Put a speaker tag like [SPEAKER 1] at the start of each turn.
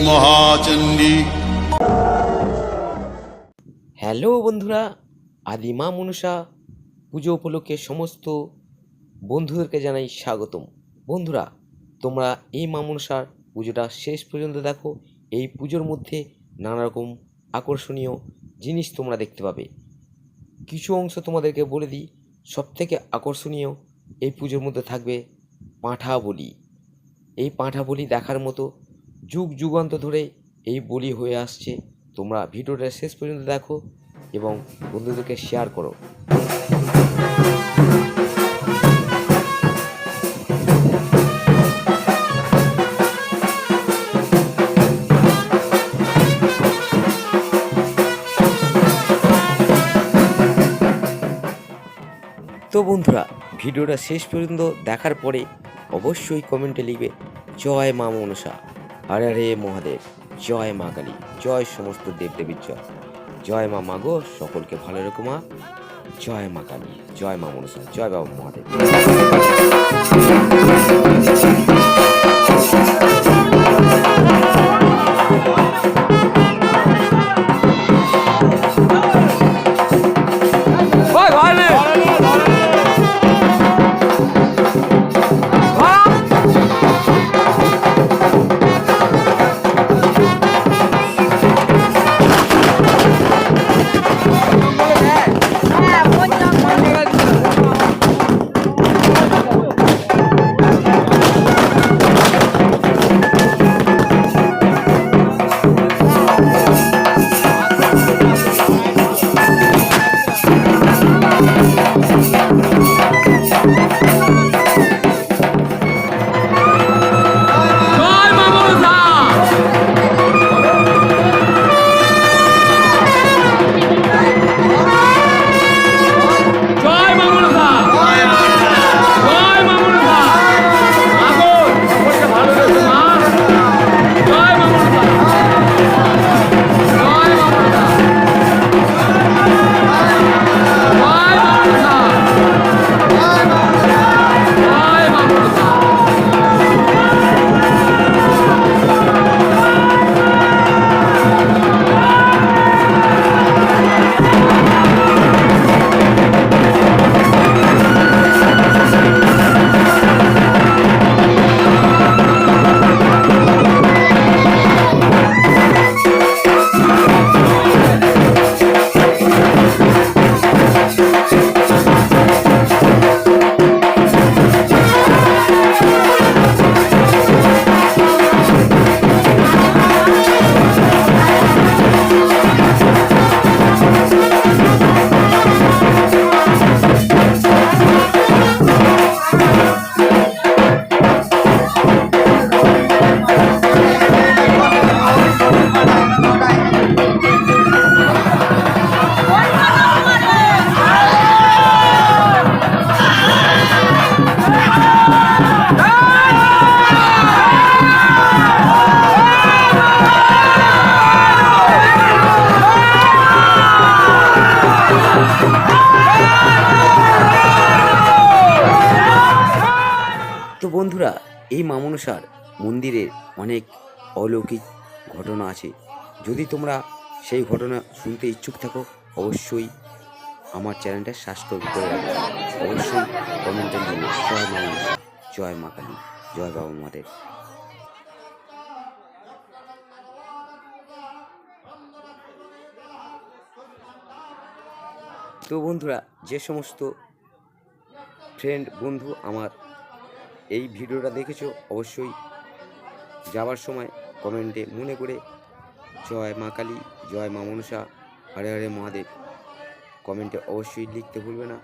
[SPEAKER 1] মহাচণ্ডী।
[SPEAKER 2] Hello বন্ধুরা আদিমা মনসা পুজো উপলক্ষে সমস্ত বন্ধুদেরকে জানাই স্বাগতম। বন্ধুরা, তোমরা এই মা মনসার পুজোটা শেষ পর্যন্ত দেখো। এই পুজোর মধ্যে নানা রকম আকর্ষণীয় জিনিস তোমরা দেখতে পাবে। কিছু অংশ তোমাদেরকে বলে দিই, সবথেকে আকর্ষণীয় এই পুজোর মধ্যে থাকবে পাঁঠা বলি এই পাঁঠা বলি দেখার মতো যুগ যুগান্ত ধরে এই বলি হয়ে আসছে। তোমরা ভিডিওটা শেষ পর্যন্ত দেখো এবং বন্ধুদেরকে শেয়ার করো। তো বন্ধুরা, ভিডিওটা শেষ পর্যন্ত দেখার পরে অবশ্যই কমেন্টে লিখবে জয় মা মনসা। হরে হরে মহাদেব, জয় মা কালী, জয় সমস্ত দেবদেবীর জয়। জয় মা মাগো, সকলকে ভালো রেখো মা। জয় মা কালী, জয় মা মনসা, জয় বাবা মহাদেব। তো বন্ধুরা, এই মামনসার মন্দিরের অনেক অলৌকিক ঘটনা আছে। যদি তোমরা সেই ঘটনা শুনতে ইচ্ছুক থাকো, অবশ্যই আমার চ্যানেলটা সাবস্ক্রাইব করে রাখবে। অবশ্যই কমেন্টে লিখবে, জয় মা জয় মা কালী, জয় বাবা মাদের তো বন্ধুরা, যে সমস্ত ফ্রেন্ড বন্ধু আমার এই ভিডিওটা দেখেছ অবশ্যই। যাওয়ার সময় কমেন্টে মনে করে, জয় মা কালী, জয় মা মনসা, হরে হরে মহাদেব। কমেন্টে অবশ্যই লিখতে ভুলবে না।